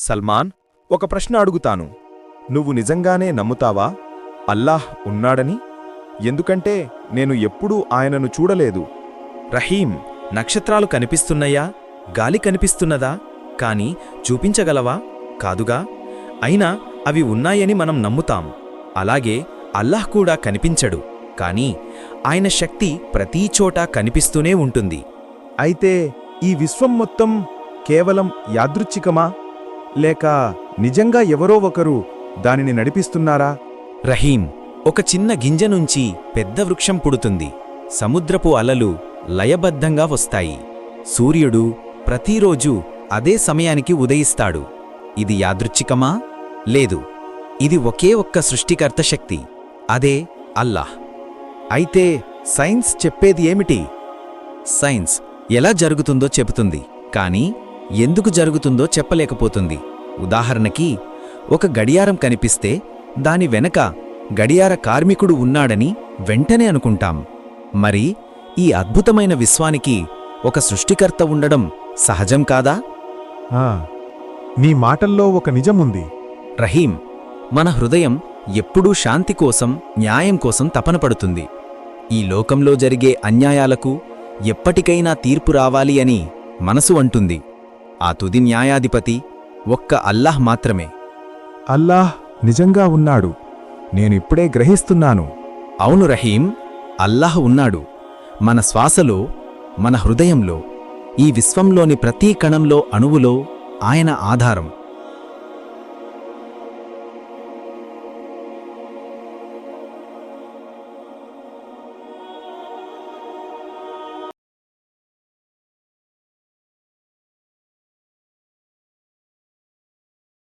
సల్మాన్ ఒక ప్రశ్న అడుగుతాను. నువ్వు నిజంగానే నమ్ముతావా? అల్లాహ్ ఉన్నాడని? ఎందుకంటే నేను ఎప్పుడూ ఆయనను చూడలేదు. రహీం నక్షత్రాలు కనిపిస్తున్నాయా? గాలి కనిపిస్తున్నదా? కాని చూపించగలవా? కాదుగా. అయినా అవి ఉన్నాయని మనం నమ్ముతాం. అలాగే అల్లాహ్ కూడా కనిపించడు. కాని ఆయన శక్తి ప్రతీచోటా కనిపిస్తూనే ఉంటుంది. అయితే ఈ విశ్వం మొత్తం కేవలం యాదృచ్ఛికమా? లేక నిజంగా ఎవరో ఒకరు దానిని నడిపిస్తున్నారా? రహీం ఒక చిన్న గింజ నుంచి పెద్ద వృక్షం పుడుతుంది. సముద్రపు అలలు లయబద్ధంగా వస్తాయి. సూర్యుడు ప్రతిరోజు అదే సమయానికి ఉదయిస్తాడు. ఇది యాదృచ్ఛికమా? లేదు. ఇది ఒకే ఒక్క సృష్టికర్త శక్తి. అదే అల్లాహ్. అయితే సైన్స్ చెప్పేది ఏమిటి? సైన్స్ ఎలా జరుగుతుందో చెబుతుంది. కానీ ఎందుకు జరుగుతుందో చెప్పలేకపోతుంది. ఉదాహరణకి ఒక గడియారం కనిపిస్తే దాని వెనక గడియార కార్మికుడు ఉన్నాడని వెంటనే అనుకుంటాం. మరి ఈ అద్భుతమైన విశ్వానికి ఒక సృష్టికర్త ఉండడం సహజం కాదా? నీ మాటల్లో ఒక నిజముంది. రహీం మన హృదయం ఎప్పుడూ శాంతి కోసం న్యాయం కోసం తపన పడుతుంది. ఈ లోకంలో జరిగే అన్యాయాలకు ఎప్పటికైనా తీర్పు రావాలి అని మనసు అంటుంది. ఆ తుది న్యాయాధిపతి ఒక్క అల్లాహ్ మాత్రమే. అల్లాహ్ నిజంగా ఉన్నాడు. నేనిప్పుడే గ్రహిస్తున్నాను. అవును రహీం అల్లాహ్ ఉన్నాడు. మన శ్వాసలో మన హృదయంలో ఈ విశ్వంలోని ప్రతి కణంలో అణువులో ఆయన ఆధారం.